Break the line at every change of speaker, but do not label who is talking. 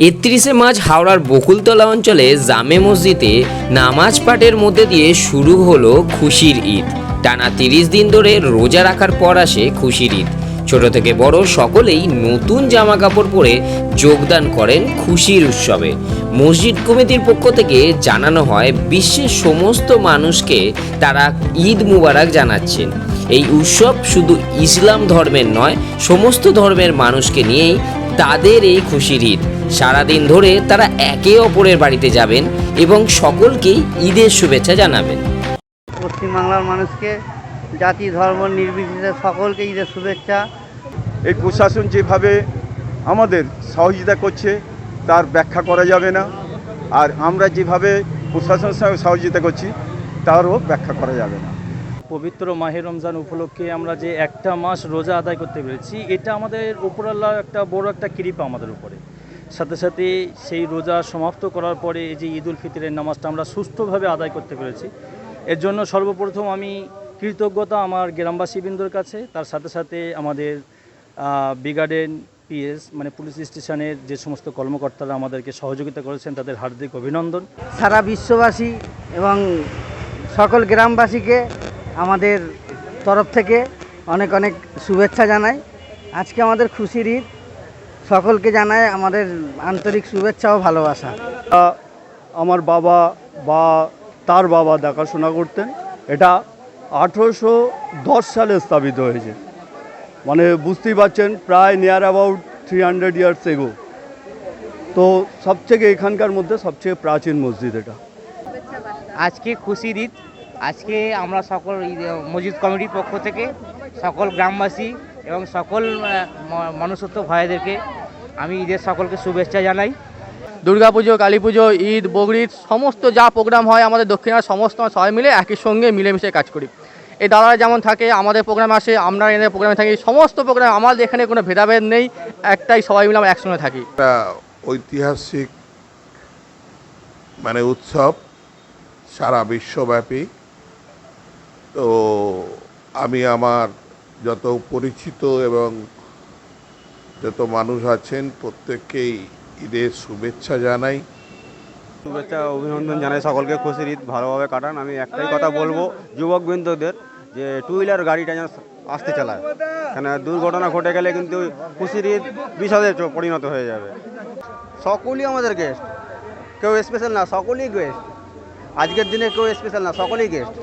একত্রিশে মার্চ হাওড়ার বকুলতলা অঞ্চলে জামে মসজিদে নামাজ পাঠের মধ্যে দিয়ে শুরু হলো খুশির ঈদ। টানা তিরিশ দিন ধরে রোজা রাখার পর আসে খুশির ঈদ। ছোট থেকে বড় সকলেই নতুন জামা কাপড় পরে যোগদান করেন খুশির উৎসবে। মসজিদ কমিটির পক্ষ থেকে জানানো হয়, বিশ্বের সমস্ত মানুষকে তারা ঈদ মুবারক জানাচ্ছেন। এই উৎসব শুধু ইসলাম ধর্মের নয়, সমস্ত ধর্মের মানুষকে নিয়েই তাদের এই খুশির ঈদ। সারাদিন ধরে তারা একে অপরের বাড়িতে যাবেন এবং সকলকেই ঈদের শুভেচ্ছা জানাবেন।
পশ্চিমবাংলার মানুষকে জাতি ধর্ম নির্বিশেষে সকলকে ঈদের শুভেচ্ছা।
এই প্রশাসন যেভাবে আমাদের সহযোগিতা করছে তার ব্যাখ্যা করা যাবে না। আর আমরা যেভাবে প্রশাসনের সঙ্গে সহযোগিতা করছি তারও ব্যাখ্যা করা যাবে না।
পবিত্র মাহে রমজান উপলক্ষে আমরা যে একটা মাস রোজা আদায় করতে পেরেছি, এটা আমাদের উপরাল্লাহ একটা বড় একটা কৃপা আমাদের উপরে। সাথে সাথে সেই রোজা সমাপ্ত করার পরে এই যে ঈদ উল ফিতরের নামাজটা আমরা সুস্থভাবে আদায় করতে পেরেছি। এর জন্য সর্বপ্রথম আমি কৃতজ্ঞতা আমার গ্রামবাসী বৃন্দর কাছে, তার সাথে সাথে আমাদের বিগার্ডেন পিএস মানে পুলিশ স্টেশনের যে সমস্ত কর্মকর্তারা আমাদেরকে সহযোগিতা করেছেন, তাদের হার্দিক অভিনন্দন।
সারা বিশ্ববাসী এবং সকল গ্রামবাসীকে আমাদের তরফ থেকে অনেক অনেক শুভেচ্ছা জানাই। আজকে আমাদের খুশির ঈদ। সকলকে জানায় আমাদের আন্তরিক শুভেচ্ছা ও ভালোবাসা।
আমার বাবা বা তার বাবা দেখাশোনা করতেন। এটা আঠেরোশো দশ সালে স্থাপিত হয়েছে। মানে বুঝতেই পারছেন প্রায় near about three hundred years ago তো সবথেকে এখানকার মধ্যে সবচেয়ে প্রাচীন মসজিদ এটা।
আজকে খুশির ঈদ। আজকে আমরা সকল ঈদ- মসজিদ কমিটির পক্ষ থেকে সকল গ্রামবাসী এবং সকল মনুষ্যত্ব ভাইদেরকে আমি ঈদের সকলকে শুভেচ্ছা জানাই।
দুর্গাপুজো কালী পুজো ঈদ বকরিদ সমস্ত যা প্রোগ্রাম হয় আমাদের দক্ষিণার সমস্ত সবাই মিলে একই সঙ্গে মিলেমিশে কাজ করি। এই দাদারা যেমন থাকে আমাদের প্রোগ্রাম আসে আমরা এদের প্রোগ্রামে থাকি। সমস্ত প্রোগ্রাম আমাদের এখানে কোনো ভেদাভেদ নেই একটাই সবাই মিলে আমরা একসঙ্গে থাকি।
ঐতিহাসিক মানে উৎসব সারা বিশ্বব্যাপী। তো আমি আমার যত পরিচিত এবং যত মানুষ আছেন প্রত্যেককেই ঈদের শুভেচ্ছা জানাই।
শুভেচ্ছা, অভিনন্দন জানাই সকলকে। খুশির ঈদ ভালোভাবে কাটান। আমি একটাই কথা বলব, যুবকবৃন্দদের, যে টু হুইলার গাড়িটা যেন আসতে চালায়। কেন দুর্ঘটনা ঘটে গেলে কিন্তু খুশির ঈদ বিষাদে পরিণত হয়ে যাবে। সকলেই আমাদের গেস্ট কেউ স্পেশাল না, সকলেই গেস্ট আজকের দিনে কেউ স্পেশাল না, সকলেই গেস্ট